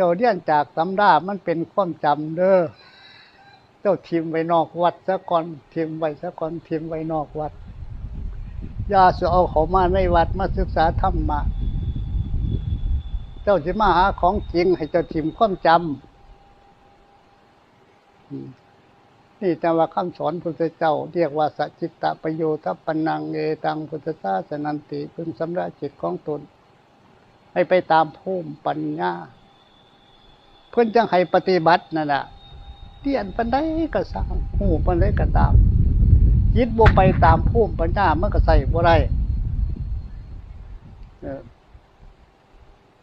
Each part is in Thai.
เจ้าเรียนจากตำรามันเป็นความจำเด้อเจ้าทิมไว้นอกวัดซะก่อนทิมไว้ซะก่อนทิมไว้นอกวัดยาสิเอาเขามาในวัดมาศึกษาธรรมะเจ้าสิมาหาของจริงให้เจ้าทิมความจำนี่แต่ว่าคำสอนพุทธเจ้า เรียกว่าสัจจิตตประโยชน์ปนังเอตังพุทธศาสนันติ พึงสำระจิตของตน ให้ไปตามภูมิปัญญา พื่อนจังให้ปฏิบัตินั่นแหละเรียนปันได้ก็สร้างหูปันได้ก็ตามยิดบ่ไปตามภูมิปัญญามันก็ใส่บ่ได้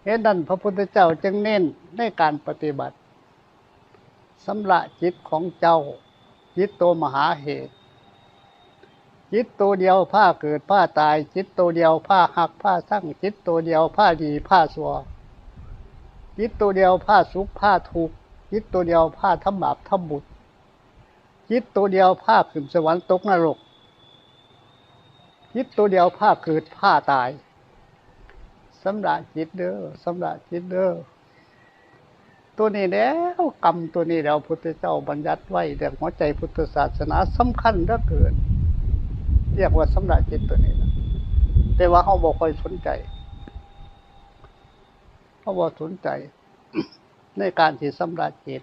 เหตุนั้นพระพุทธเจ้าจึงเน้นในการปฏิบัติสำละจิตของเจ้า จิตตัวมหาเหตุ จิตตัวเดียวผ้าเกิดผ้าตาย จิตตัวเดียวผ้าหักผ้าสั่งจิตตัวเดียวผ้าดีผ้าสัว จิตตัวเดียวผ้าสุขผ้าทุกข์จิตตัวเดียวผ้าทำบาปทำบุญจิตตัวเดียวผ้าขึ้นสวรรค์ตกนรกจิตตัวเดียวผ้าเกิดผ้าตายสำหรับจิตเด้อสำหรับจิตเด้อตัวนี้แล้วกรรมตัวนี้แล้วพุทธเจ้าบัญญัติไว้เรื่องหัวใจพุทธศาสนาสำคัญเหลือเกินเรียกว่าสำหรับจิตตัวนี้นะแต่ว่าเขาบอกคอยสนใจ เขาะว่าสนใจ ในการที่สำหรับจิต